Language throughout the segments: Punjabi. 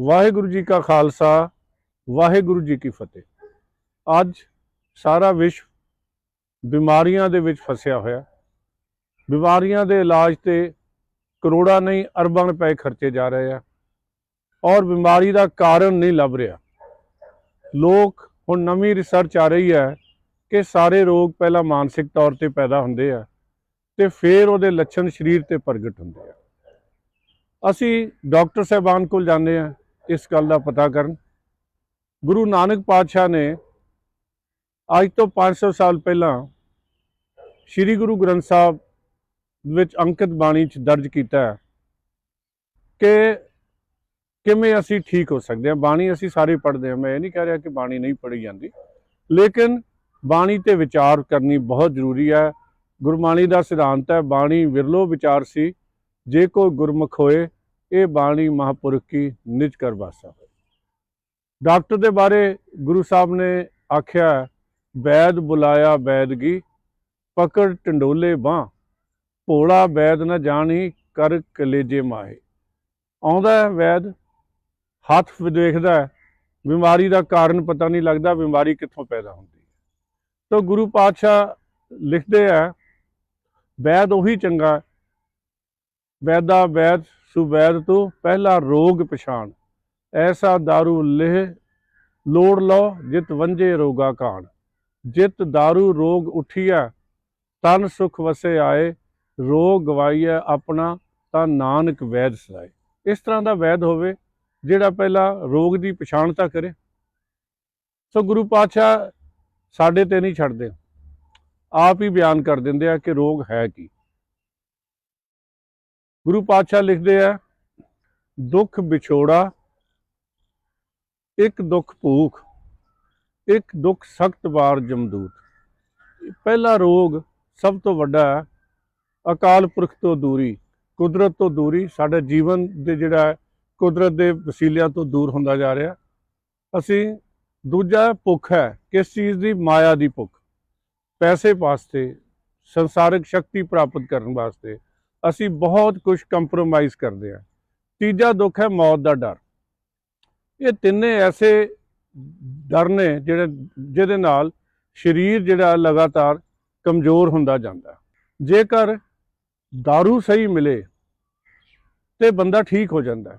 ਵਾਹਿਗੁਰੂ ਜੀ ਕਾ ਖਾਲਸਾ, ਵਾਹਿਗੁਰੂ ਜੀ ਕੀ ਫਤਿਹ। ਅੱਜ ਸਾਰਾ ਵਿਸ਼ਵ ਬਿਮਾਰੀਆਂ ਦੇ ਵਿੱਚ ਫਸਿਆ ਹੋਇਆ। ਬਿਮਾਰੀਆਂ ਦੇ ਇਲਾਜ ਤੇ ਕਰੋੜਾਂ ਨਹੀਂ, ਅਰਬਾਂ ਰੁਪਏ ਖਰਚੇ ਜਾ ਰਹੇ ਆ ਔਰ ਬਿਮਾਰੀ ਦਾ ਕਾਰਨ ਨਹੀਂ ਲੱਭ ਰਿਹਾ। ਲੋਕ ਹੁਣ ਨਵੀਂ ਰਿਸਰਚ ਆ ਰਹੀ ਹੈ ਕਿ ਸਾਰੇ ਰੋਗ ਪਹਿਲਾਂ ਮਾਨਸਿਕ ਤੌਰ ਤੇ ਪੈਦਾ ਹੁੰਦੇ ਆ ਤੇ ਫਿਰ ਉਹਦੇ ਲੱਛਣ ਸਰੀਰ ਤੇ ਪ੍ਰਗਟ ਹੁੰਦੇ ਆ। ਅਸੀਂ ਡਾਕਟਰ ਸਾਹਿਬਾਨ ਕੋਲ ਜਾਂਦੇ ਆ ਇਸ ਗੱਲ ਦਾ ਪਤਾ ਕਰਨ। ਗੁਰੂ ਨਾਨਕ ਪਾਤਸ਼ਾਹ ਨੇ ਅੱਜ ਤੋਂ 500 ਸਾਲ ਪਹਿਲਾਂ ਸ੍ਰੀ ਗੁਰੂ ਗ੍ਰੰਥ ਸਾਹਿਬ ਵਿੱਚ ਅੰਕਿਤ ਬਾਣੀ ਚ ਦਰਜ ਕੀਤਾ ਹੈ ਕਿ ਕਿਵੇਂ ਅਸੀਂ ਠੀਕ ਹੋ ਸਕਦੇ ਹਾਂ। ਬਾਣੀ ਅਸੀਂ ਸਾਰੇ ਪੜ੍ਹਦੇ ਹਾਂ। ਮੈਂ ਇਹ ਨਹੀਂ ਕਹਿ ਰਿਹਾ ਕਿ ਬਾਣੀ ਨਹੀਂ ਪੜ੍ਹੀ ਜਾਂਦੀ। ਲੇਕਿਨ ਬਾਣੀ ਤੇ ਵਿਚਾਰ ਕਰਨੀ ਬਹੁਤ ਜ਼ਰੂਰੀ ਹੈ। ਗੁਰਬਾਣੀ ਦਾ ਸਿਧਾਂਤ ਹੈ, ਬਾਣੀ ਵਿਰਲੋ ਵਿਚਾਰ ਸੀ। ਜੇ ਕੋਈ ਗੁਰਮੁਖ ਹੋਏ ਇਹ ਬਾਣੀ ਮਹਾਪੁਰਖ ਕੀ ਨਿਜ ਕਰ ਵਾਸਾ ਹੋਏ। ਡਾਕਟਰ ਦੇ ਬਾਰੇ ਗੁਰੂ ਸਾਹਿਬ ਨੇ ਆਖਿਆ ਵੈਦ ਬੁਲਾਇਆ ਵੈਦਗੀ ਪਕੜ ਟੰਡੋਲੇ ਬਾਹ, ਭੋਲਾ ਵੈਦ ਨਾ ਜਾਣੀ ਕਰ ਕਲੇਜੇ ਮਾਹੇ। ਆਉਂਦਾ ਵੈਦ ਹੱਥ ਦੇਖਦਾ ਬਿਮਾਰੀ ਦਾ ਕਾਰਨ ਪਤਾ ਨਹੀਂ ਲੱਗਦਾ, ਬਿਮਾਰੀ ਕਿੱਥੋਂ ਪੈਦਾ ਹੁੰਦੀ ਹੈ। ਤਾਂ ਗੁਰੂ ਪਾਤਸ਼ਾਹ ਲਿਖਦੇ ਆ ਵੈਦ ਉਹੀ ਚੰਗਾ ਵੈਦਾ ਵੈਦ ਸੁਵੈਦ ਤੋਂ ਪਹਿਲਾ ਰੋਗ ਪਛਾਣ ਐਸਾ दारू ਲਿਹ ਲੋੜ ਲਓ ਜਿਤ ਵੰਜੇ ਰੋਗਾ ਕਾਣ ਜਿਤ दारू ਰੋਗ ਉਠੀਆ ਤਨ ਸੁਖ ਵਸੇ ਆਏ ਰੋਗ ਗਵਾਈਐ ਆਪਣਾ ਤਾਂ ਨਾਨਕ ਵੈਦ ਸਲਾਏ ਇਸ ਤਰ੍ਹਾਂ ਦਾ ਵੈਦ ਹੋਵੇ ਜਿਹੜਾ ਪਹਿਲਾਂ ਰੋਗ ਦੀ ਪਛਾਣ ਤਾਂ ਕਰੇ ਸੋ ਗੁਰੂ ਪਾਤਸ਼ਾਹ ਸਾਡੇ ਤੇ ਨਹੀਂ ਛੱਡਦੇ ਆਪ ਹੀ ਬਿਆਨ ਕਰ ਦਿੰਦੇ ਆ ਕਿ ਰੋਗ ਹੈ ਕੀ ਗੁਰੂ ਪਾਤਸ਼ਾਹ ਲਿਖਦੇ ਆ, ਦੁੱਖ ਵਿਛੋੜਾ, ਇੱਕ ਦੁੱਖ ਭੂਖ, ਇੱਕ ਦੁੱਖ ਸਖਤ ਵਾਰ ਜਮਦੂਤ। ਪਹਿਲਾ ਰੋਗ ਸਭ ਤੋਂ ਵੱਡਾ ਅਕਾਲ ਪੁਰਖ ਤੋਂ ਦੂਰੀ, ਕੁਦਰਤ ਤੋਂ ਦੂਰੀ, ਸਾਡਾ ਜੀਵਨ ਦੇ ਜਿਹੜਾ ਕੁਦਰਤ ਦੇ ਵਸੀਲਿਆਂ ਤੋਂ ਦੂਰ ਹੁੰਦਾ ਜਾ ਰਿਹਾ। ਅਸੀਂ ਦੂਜਾ ਭੁੱਖ ਹੈ, ਕਿਸ ਚੀਜ਼ ਦੀ? ਮਾਇਆ ਦੀ ਭੁੱਖ। ਪੈਸੇ ਵਾਸਤੇ, ਸੰਸਾਰਿਕ ਸ਼ਕਤੀ ਪ੍ਰਾਪਤ ਕਰਨ ਵਾਸਤੇ। ਅਸੀਂ ਬਹੁਤ ਕੁਝ ਕੰਪਰੋਮਾਈਜ਼ ਕਰਦੇ ਹਾਂ। ਤੀਜਾ ਦੁੱਖ ਹੈ ਮੌਤ ਦਾ ਡਰ। ਇਹ ਤਿੰਨੇ ਐਸੇ ਡਰ ਨੇ ਜਿਹੜੇ, ਜਿਹਦੇ ਨਾਲ ਸਰੀਰ ਜਿਹੜਾ ਲਗਾਤਾਰ ਕਮਜ਼ੋਰ ਹੁੰਦਾ ਜਾਂਦਾ। ਜੇਕਰ दारू ਸਹੀ ਮਿਲੇ ਤੇ ਬੰਦਾ ਠੀਕ ਹੋ ਜਾਂਦਾ।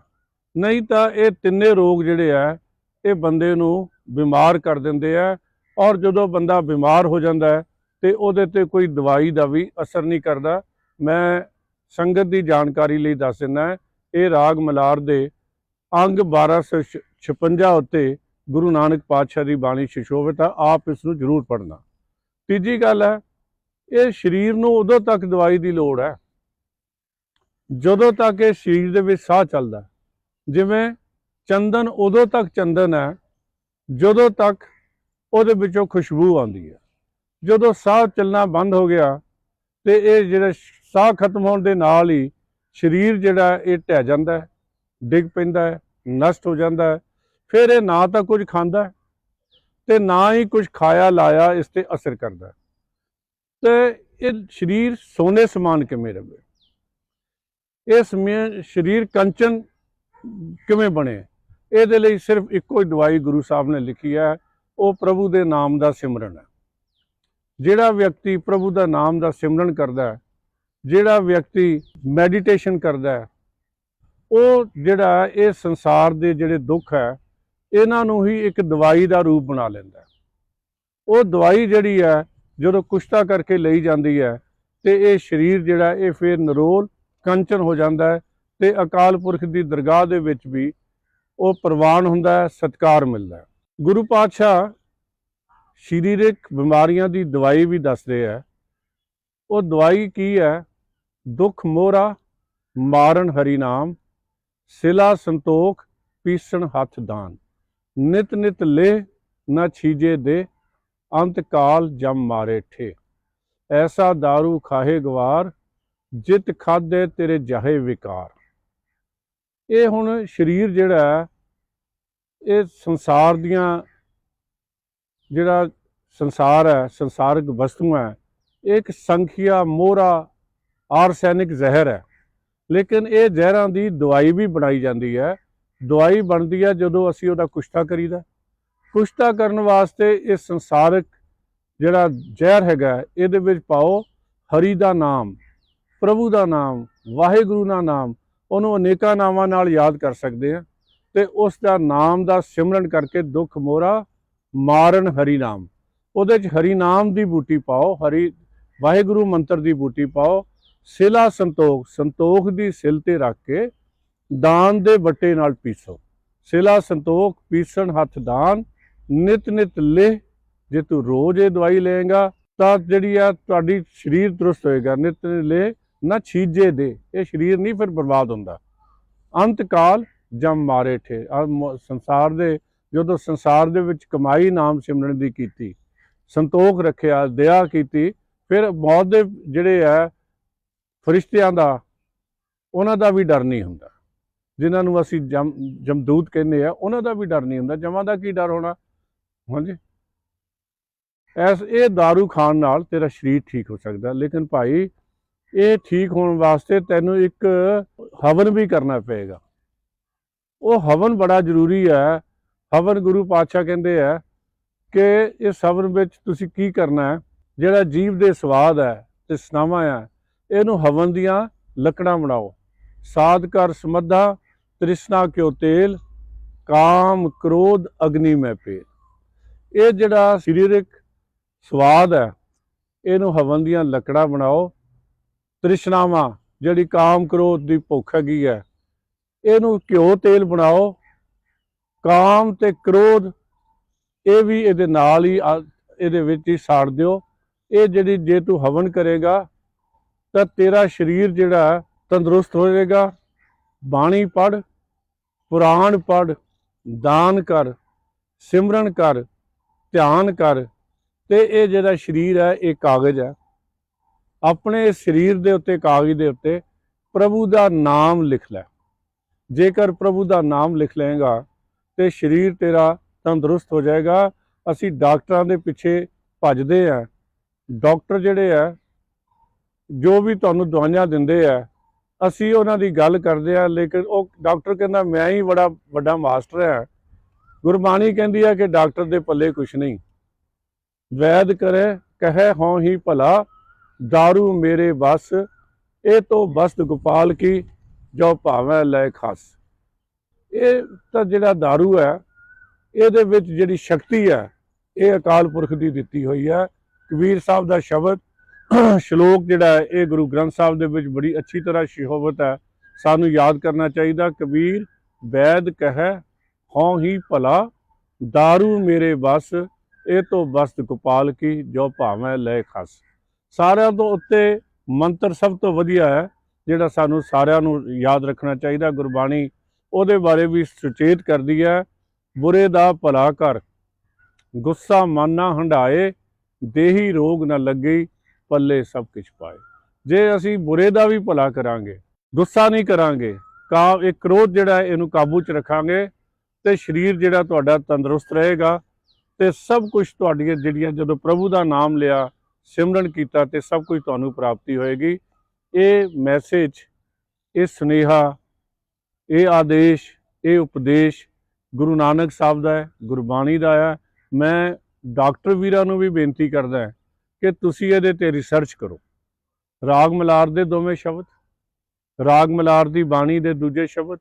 ਨਹੀਂ ਤਾਂ ਇਹ ਤਿੰਨੇ ਰੋਗ ਜਿਹੜੇ ਆ, ਇਹ ਬੰਦੇ ਨੂੰ ਬਿਮਾਰ ਕਰ ਦਿੰਦੇ ਆ ਔਰ ਜਦੋਂ ਬੰਦਾ ਬਿਮਾਰ ਹੋ ਜਾਂਦਾ ਹੈ ਤੇ ਉਹਦੇ ਤੇ ਕੋਈ ਦਵਾਈ ਦਾ ਵੀ ਅਸਰ ਨਹੀਂ ਕਰਦਾ। ਮੈਂ ਸੰਗਤ ਦੀ ਜਾਣਕਾਰੀ ਲਈ ਦੱਸ ਦਿੰਦਾ ਇਹ ਰਾਗ ਮਲਾਰ ਦੇ ਅੰਗ 1256 ਉੱਤੇ ਗੁਰੂ ਨਾਨਕ ਪਾਤਸ਼ਾਹ ਦੀ ਬਾਣੀ ਸ਼ਿਸ਼ੋਵਤ ਆ, ਆਪ ਇਸ ਨੂੰ ਜ਼ਰੂਰ ਪੜ੍ਹਨਾ। ਤੀਜੀ ਗੱਲ ਹੈ, ਇਹ ਸਰੀਰ ਨੂੰ ਉਦੋਂ ਤੱਕ ਦਵਾਈ ਦੀ ਲੋੜ ਹੈ, ਜਦੋਂ ਤੱਕ ਇਹ ਸਰੀਰ ਦੇ ਵਿੱਚ ਸਾਹ ਚੱਲਦਾ ਜਿਵੇਂ ਚੰਦਨ ਉਦੋਂ ਤੱਕ ਚੰਦਨ ਹੈ, ਜਦੋਂ ਤੱਕ ਉਹਦੇ ਵਿੱਚੋਂ ਖੁਸ਼ਬੂ ਆਉਂਦੀ ਹੈ। ਜਦੋਂ ਸਾਹ ਚੱਲਣਾ ਬੰਦ ਹੋ ਗਿਆ ਤੇ ਇਹ ਜਿਹੜਾ ਸਾਹ ਖਤਮ ਹੋਣ ਦੇ ਨਾਲ ਹੀ ਸਰੀਰ ਜਿਹੜਾ ਇਹ ਢਹਿ ਜਾਂਦਾ ਹੈ, ਡਿੱਗ ਪੈਂਦਾ ਹੈ, ਨਸ਼ਟ ਹੋ ਜਾਂਦਾ ਹੈ। ਫਿਰ ਇਹ ਨਾ ਤਾਂ ਕੁਝ ਖਾਂਦਾ ਹੈ ਤੇ ਨਾ ਹੀ ਕੁਝ ਖਾਇਆ ਲਾਇਆ ਇਸ ਤੇ ਅਸਰ ਕਰਦਾ ਹੈ। ਤੇ ਇਹ ਸਰੀਰ ਸੋਨੇ ਸਮਾਨ ਕਿਵੇਂ ਰਹੇ ਇਹ ਸਮੇਂ ਸਰੀਰ ਕੰਚਨ ਕਿਵੇਂ ਬਣੇ? ਇਹਦੇ ਲਈ ਸਿਰਫ ਇੱਕੋ ਹੀ ਦਵਾਈ ਗੁਰੂ ਸਾਹਿਬ ਨੇ ਲਿਖੀ ਹੈ, ਉਹ ਪ੍ਰਭੂ ਦੇ ਨਾਮ ਦਾ ਸਿਮਰਨ ਹੈ। ਜਿਹੜਾ ਵਿਅਕਤੀ ਪ੍ਰਭੂ ਦਾ ਨਾਮ ਦਾ ਸਿਮਰਨ ਕਰਦਾ ਹੈ ਜਿਹੜਾ ਵਿਅਕਤੀ ਮੈਡੀਟੇਸ਼ਨ ਕਰਦਾ ਹੈ, ਉਹ ਜਿਹੜਾ ਇਹ ਸੰਸਾਰ ਦੇ ਜਿਹੜੇ ਦੁੱਖ ਹੈ, ਇਹਨਾਂ ਨੂੰ ਹੀ ਇੱਕ ਦਵਾਈ ਦਾ ਰੂਪ ਬਣਾ ਲੈਂਦਾ ਉਹ ਦਵਾਈ ਜਿਹੜੀ ਹੈ, ਜਦੋਂ ਕੁਸ਼ਤਾ ਕਰਕੇ ਲਈ ਜਾਂਦੀ ਹੈ, ਤੇ ਇਹ ਸਰੀਰ ਜਿਹੜਾ, ਇਹ ਫਿਰ ਨਰੋਲ, ਕੰਚਨ ਹੋ ਜਾਂਦਾ ਹੈ ਤੇ ਅਕਾਲ ਪੁਰਖ ਦੀ ਦਰਗਾਹ ਦੇ ਵਿੱਚ ਵੀ ਉਹ ਪ੍ਰਵਾਨ ਹੁੰਦਾ ਹੈ, ਸਤਕਾਰ ਮਿਲਦਾ ਹੈ। ਗੁਰੂ ਪਾਤਸ਼ਾਹ ਸਰੀਰਕ ਬਿਮਾਰੀਆਂ ਦੀ ਦਵਾਈ ਵੀ ਦੱਸਦੇ ਆ ਉਹ ਦਵਾਈ ਕੀ ਹੈ? ਦੁੱਖ ਮੋਰਾ ਮਾਰਨ ਹਰੀ ਨਾਮ ਸਿਲਾ ਸੰਤੋਖ ਪੀਸਣ ਹੱਥ ਦਾਨ। ਨਿਤ ਨਿਤ ਲੈ ਨਾ ਛੀਜੇ ਦੇ ਅੰਤ ਕਾਲ ਜਮ ਮਾਰੇ ਠੇ। ਐਸਾ दारू ਖਾਹੇ ਗਵਾਰ ਜਿਤ ਖਾਦੇ ਤੇਰੇ ਜਾਹੇ ਵਿਕਾਰ। ਇਹ ਹੁਣ ਸਰੀਰ ਜਿਹੜਾ ਹੈ, ਇਹ ਸੰਸਾਰ ਦੀਆਂ ਜਿਹੜਾ ਸੰਸਾਰ ਹੈ ਸੰਸਾਰਿਕ ਵਸਤੂਆਂ ਹੈ ਇਹ ਇੱਕ ਸੰਖਿਆ ਮੋਹਰਾ ਆਰਸੈਨਿਕ ਜ਼ਹਿਰ ਹੈ। ਲੇਕਿਨ ਇਹ ਜ਼ਹਿਰਾਂ ਦੀ ਦਵਾਈ ਵੀ ਬਣਾਈ ਜਾਂਦੀ ਹੈ। ਦਵਾਈ ਬਣਦੀ ਹੈ ਜਦੋਂ ਅਸੀਂ ਉਹਦਾ ਕੁਸ਼ਤਾ ਕਰੀਦਾ ਕੁਸ਼ਤਾ ਕਰਨ ਵਾਸਤੇ ਇਹ ਸੰਸਾਰਿਕ ਜਿਹੜਾ ਜ਼ਹਿਰ ਹੈਗਾ ਇਹਦੇ ਵਿੱਚ ਪਾਓ ਹਰੀ ਦਾ ਨਾਮ, ਪ੍ਰਭੂ ਦਾ ਨਾਮ, ਵਾਹਿਗੁਰੂ ਦਾ ਨਾਮ, ਉਹਨੂੰ ਅਨੇਕਾਂ ਨਾਵਾਂ ਨਾਲ ਯਾਦ ਕਰ ਸਕਦੇ ਆ ਤੇ ਉਸ ਦਾ ਨਾਮ ਦਾ ਸਿਮਰਨ ਕਰਕੇ ਦੁੱਖ ਮੋਰਾ ਮਾਰਨ ਹਰੀ ਨਾਮ। ਉਹਦੇ ਚ ਹਰੀ ਨਾਮ ਦੀ ਬੂਟੀ ਪਾਓ, ਹਰੀ ਵਾਹਿਗੁਰੂ ਮੰਤਰ ਦੀ ਬੂਟੀ ਪਾਓ ਸਿਲਾ ਸੰਤੋਖ ਸੰਤੋਖ ਦੀ ਸਿਲ ਤੇ ਰੱਖ ਕੇ ਦਾਨ ਦੇ ਵੱਟੇ ਨਾਲ ਪੀਸੋ। ਸਿਲਾ ਸੰਤੋਖ, ਪੀਸਣ ਹੱਥ ਦਾਨ, ਨਿਤ ਨਿਤ ਲੈ ਜੇ ਤੂੰ ਰੋਜ਼ ਇਹ ਦਵਾਈ ਲਏਗਾ, ਤਾਂ ਜਿਹੜੀ ਆ ਤੁਹਾਡੀ ਸਰੀਰ ਦਰੁਸਤ ਹੋਏਗਾ। ਨਿਤ ਨਿਤ ਲੈ ਨਾ ਛੀਜੇ ਦੇ। ਇਹ ਸਰੀਰ ਨਹੀਂ ਫਿਰ ਬਰਬਾਦ ਹੁੰਦਾ। ਅੰਤ ਕਾਲ ਜਮ ਮਾਰੇ ਠੇ। ਸੰਸਾਰ ਦੇ, ਜਦੋਂ ਸੰਸਾਰ ਦੇ ਵਿੱਚ ਕਮਾਈ ਨਾਮ ਸਿਮਰਨ ਦੀ ਕੀਤੀ, ਸੰਤੋਖ ਰੱਖਿਆ, ਦਇਆ ਕੀਤੀ, ਫਿਰ ਮੌਤ ਦੇ ਜਿਹੜੇ ਆ ਫਰਿਸ਼ਤਿਆਂ ਦਾ, ਉਹਨਾਂ ਦਾ ਵੀ ਡਰ ਨਹੀਂ ਹੁੰਦਾ। ਜਿਨ੍ਹਾਂ ਨੂੰ ਅਸੀਂ ਜਮ, ਜਮਦੂਤ ਕਹਿੰਦੇ ਆ, ਉਹਨਾਂ ਦਾ ਵੀ ਡਰ ਨਹੀਂ ਹੁੰਦਾ। ਜਮਾਂ ਦਾ ਕੀ ਡਰ ਹੋਣਾ? ਹਾਂਜੀ। ਐਸ, ਇਹ दारू ਖਾਣ ਨਾਲ ਤੇਰਾ ਸਰੀਰ ਠੀਕ ਹੋ ਸਕਦਾ, ਲੇਕਿਨ ਭਾਈ ਇਹ ਠੀਕ ਹੋਣ ਵਾਸਤੇ ਤੈਨੂੰ ਇੱਕ ਹਵਨ ਵੀ ਕਰਨਾ ਪਏਗਾ। ਉਹ ਹਵਨ ਬੜਾ ਜ਼ਰੂਰੀ ਹੈ। ਹਵਨ ਗੁਰੂ ਪਾਤਸ਼ਾਹ ਕਹਿੰਦੇ ਆ ਕਿ ਇਸ ਹਵਨ ਵਿੱਚ ਤੁਸੀਂ ਕੀ ਕਰਨਾ ਹੈ? ਜਿਹੜਾ ਜੀਵ ਦੇ ਸਵਾਦ ਹੈ, ਤੇ ਸਨਾਵਾ ਹੈ ਇਹਨੂੰ ਹਵਨ ਦੀਆਂ ਲੱਕੜਾਂ ਬਣਾਓ। ਸਾਧ ਕਰ ਸਮੱਧਾ, ਤ੍ਰਿਸ਼ਨਾ ਕਿਉ ਤੇਲ, ਕਾਮ ਕ੍ਰੋਧ ਅਗਨੀ ਮੈਂ ਪੇਲ ਇਹ ਜਿਹੜਾ ਸਰੀਰਕ ਸਵਾਦ ਹੈ, ਇਹਨੂੰ ਹਵਨ ਦੀਆਂ ਲੱਕੜਾਂ ਬਣਾਓ। ਤ੍ਰਿਸ਼ਨਾਵਾਂ, ਜਿਹੜੀ ਕਾਮ ਕ੍ਰੋਧ ਦੀ ਭੁੱਖ ਹੈਗੀ ਹੈ, ਇਹਨੂੰ ਘਿਓ ਤੇਲ ਬਣਾਓ। ਕਾਮ ਤੇ ਕ੍ਰੋਧ, ਇਹ ਵੀ ਇਹਦੇ ਨਾਲ ਹੀ ਆ- ਇਹਦੇ ਵਿੱਚ ਹੀ ਸਾੜ ਦਿਓ। ਇਹ ਜਿਹੜੀ ਜੇ ਤੂੰ ਹਵਨ ਕਰੇਗਾ ਤਾਂ ਤੇਰਾ ਸਰੀਰ ਜਿਹੜਾ ਹੈ, ਤੰਦਰੁਸਤ ਹੋ ਜਾਏਗਾ ਬਾਣੀ ਪੜ ਪੁਰਾਣ ਪੜ ਦਾਨ ਕਰ ਸਿਮਰਨ ਕਰ ਧਿਆਨ ਕਰ। ਤੇ ਇਹ ਜਿਹੜਾ ਸਰੀਰ ਹੈ ਇਹ ਕਾਗਜ਼ ਹੈ। ਆਪਣੇ ਸਰੀਰ ਦੇ ਉੱਤੇ ਕਾਗਜ਼ ਦੇ ਉੱਤੇ ਪ੍ਰਭੂ ਦਾ ਨਾਮ ਲਿਖ ਲੈ। ਜੇਕਰ ਪ੍ਰਭੂ ਦਾ ਨਾਮ ਲਿਖ ਲਏਗਾ ਤੇ ਸਰੀਰ ਤੇਰਾ ਤੰਦਰੁਸਤ ਹੋ ਜਾਏਗਾ। ਅਸੀਂ ਡਾਕਟਰਾਂ ਦੇ ਪਿੱਛੇ ਭੱਜਦੇ ਆ ਡਾਕਟਰ ਜਿਹੜੇ ਆ ਜੋ ਵੀ ਤੁਹਾਨੂੰ ਦਵਾਈਆਂ ਦਿੰਦੇ ਆ ਅਸੀਂ ਉਹਨਾਂ ਦੀ ਗੱਲ ਕਰਦੇ ਆ ਲੇਕਿਨ ਉਹ ਡਾਕਟਰ ਕਹਿੰਦਾ ਮੈਂ ਹੀ ਬੜਾ ਵੱਡਾ ਮਾਸਟਰ ਆ ਗੁਰਬਾਣੀ ਕਹਿੰਦੀ ਆ ਕਿ ਡਾਕਟਰ ਦੇ ਪੱਲੇ ਕੁਛ ਨਹੀਂ ਵੈਦ ਕਰੇ ਕਹੇ ਹੋਂ ਹੀ ਭਲਾ दारू ਮੇਰੇ ਬਸ ਇਹ ਤੋਂ ਬਸਤ ਗੋਪਾਲ ਕੀ ਜੋ ਭਾਵੇਂ ਲੈ ਖਾਸ ਇਹ ਤਾਂ ਜਿਹੜਾ दारू ਹੈ ਇਹਦੇ ਵਿੱਚ ਜਿਹੜੀ ਸ਼ਕਤੀ ਹੈ ਇਹ ਅਕਾਲ ਪੁਰਖ ਦੀ ਦਿੱਤੀ ਹੋਈ ਹੈ ਕਬੀਰ ਸਾਹਿਬ ਦਾ ਸ਼ਬਦ ਸ਼ਲੋਕ ਜਿਹੜਾ ਹੈ, ਇਹ ਗੁਰੂ ਗ੍ਰੰਥ ਸਾਹਿਬ ਦੇ ਵਿੱਚ ਬੜੀ ਅੱਛੀ ਤਰ੍ਹਾਂ ਸ਼ਿਹੋਵਤ ਹੈ। ਸਾਨੂੰ ਯਾਦ ਕਰਨਾ ਚਾਹੀਦਾ, ਕਬੀਰ ਵੈਦ ਕਹੈ, ਹਉ ਹੀ ਭਲਾ दारू ਮੇਰੇ ਬਸ ਇਹ ਤੋਂ ਬਸਤ ਗੋਪਾਲ ਕੀ, ਜੋ ਭਾਵੇਂ ਲੈ ਖਸ। ਸਾਰਿਆਂ ਤੋਂ ਉੱਤੇ ਮੰਤਰ ਸਭ ਤੋਂ ਵਧੀਆ ਹੈ, ਜਿਹੜਾ ਸਾਨੂੰ ਸਾਰਿਆਂ ਨੂੰ ਯਾਦ ਰੱਖਣਾ ਚਾਹੀਦਾ, ਗੁਰਬਾਣੀ ਉਹਦੇ ਬਾਰੇ ਵੀ ਸੁਚੇਤ ਕਰਦੀ ਹੈ, ਬੁਰੇ ਦਾ ਭਲਾ ਕਰ, ਗੁੱਸਾ ਮਾਨਾ ਨਾ ਹੰਡਾਏ ਦੇਹੀ ਰੋਗ ਨਾ ਲੱਗੇ। ਪੱਲੇ ਸਭ ਕੁਝ ਪਾਏ। ਜੇ ਅਸੀਂ ਬੁਰੇ ਦਾ ਵੀ ਭਲਾ ਕਰਾਂਗੇ, ਗੁੱਸਾ ਨਹੀਂ ਕਰਾਂਗੇ ਕਾ ਇਹ ਕ੍ਰੋਧ ਜਿਹੜਾ ਇਹਨੂੰ ਕਾਬੂ 'ਚ ਰੱਖਾਂਗੇ ਤੇ ਸਰੀਰ ਜਿਹੜਾ ਤੁਹਾਡਾ ਤੰਦਰੁਸਤ ਰਹੇਗਾ ਤੇ ਸਭ ਕੁਝ ਤੁਹਾਡੀਆਂ ਜਿਹੜੀਆਂ ਜਦੋਂ ਪ੍ਰਭੂ ਦਾ ਨਾਮ ਲਿਆ, ਸਿਮਰਨ ਕੀਤਾ ਤੇ ਸਭ ਕੁਝ ਤੁਹਾਨੂੰ ਪ੍ਰਾਪਤੀ ਹੋਏਗੀ। ਇਹ ਮੈਸੇਜ ਇਹ ਸੁਨੇਹਾ, ਇਹ ਆਦੇਸ਼, ਇਹ ਉਪਦੇਸ਼ ਗੁਰੂ ਨਾਨਕ ਸਾਹਿਬ ਦਾ ਹੈ, ਗੁਰਬਾਣੀ ਦਾ ਹੈ। ਮੈਂ ਡਾਕਟਰ ਵੀਰਾਂ ਨੂੰ ਵੀ ਬੇਨਤੀ ਕਰਦਾ ਕਿ ਤੁਸੀਂ ਇਹਦੇ ਤੇ ਰਿਸਰਚ ਕਰੋ। ਰਾਗ ਮਲਾਰ ਦੇ ਦੋਵੇਂ ਸ਼ਬਦ, ਰਾਗ ਮਲਾਰ ਦੀ ਬਾਣੀ ਦੇ ਦੂਜੇ ਸ਼ਬਦ,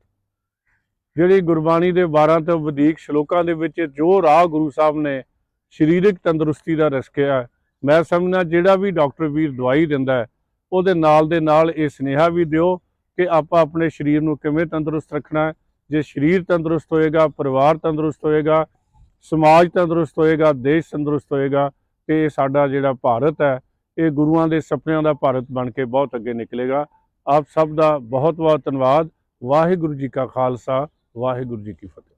ਜਿਹੜੀ ਗੁਰਬਾਣੀ ਦੇ 12 ਤੋਂ ਵਧੇਕ ਸ਼ਲੋਕਾਂ ਦੇ ਵਿੱਚ ਜੋ ਰਾਹ ਗੁਰੂ ਸਾਹਿਬ ਨੇ ਸਰੀਰਕ ਤੰਦਰੁਸਤੀ ਦਾ ਰਸਕਿਆ ਮੈਂ ਸਮਝਣਾ ਜਿਹੜਾ ਵੀ ਡਾਕਟਰ ਵੀਰ ਦਵਾਈ ਦਿੰਦਾ ਉਹਦੇ ਨਾਲ ਦੇ ਨਾਲ ਇਹ ਸੁਨੇਹਾ ਵੀ ਦਿਓ ਕਿ ਆਪਾਂ ਆਪਣੇ ਸਰੀਰ ਨੂੰ ਕਿਵੇਂ ਤੰਦਰੁਸਤ ਰੱਖਣਾ ਹੈ। ਜੇ ਸਰੀਰ ਤੰਦਰੁਸਤ ਹੋਏਗਾ, ਪਰਿਵਾਰ ਤੰਦਰੁਸਤ ਹੋਏਗਾ, ਸਮਾਜ ਤੰਦਰੁਸਤ ਹੋਏਗਾ, ਦੇਸ਼ ਤੰਦਰੁਸਤ ਹੋਏਗਾ ਤੇ ਸਾਡਾ ਜਿਹੜਾ ਭਾਰਤ ਹੈ, ਇਹ ਗੁਰੂਆਂ ਦੇ ਸੁਪਨਿਆਂ ਦਾ ਭਾਰਤ ਬਣ ਕੇ ਬਹੁਤ ਅੱਗੇ ਨਿਕਲੇਗਾ। ਆਪ ਸਭ ਦਾ ਬਹੁਤ ਬਹੁਤ ਧੰਨਵਾਦ। ਵਾਹਿਗੁਰੂ ਜੀ ਕਾ ਖਾਲਸਾ, ਵਾਹਿਗੁਰੂ ਜੀ ਕੀ ਫਤਿਹ।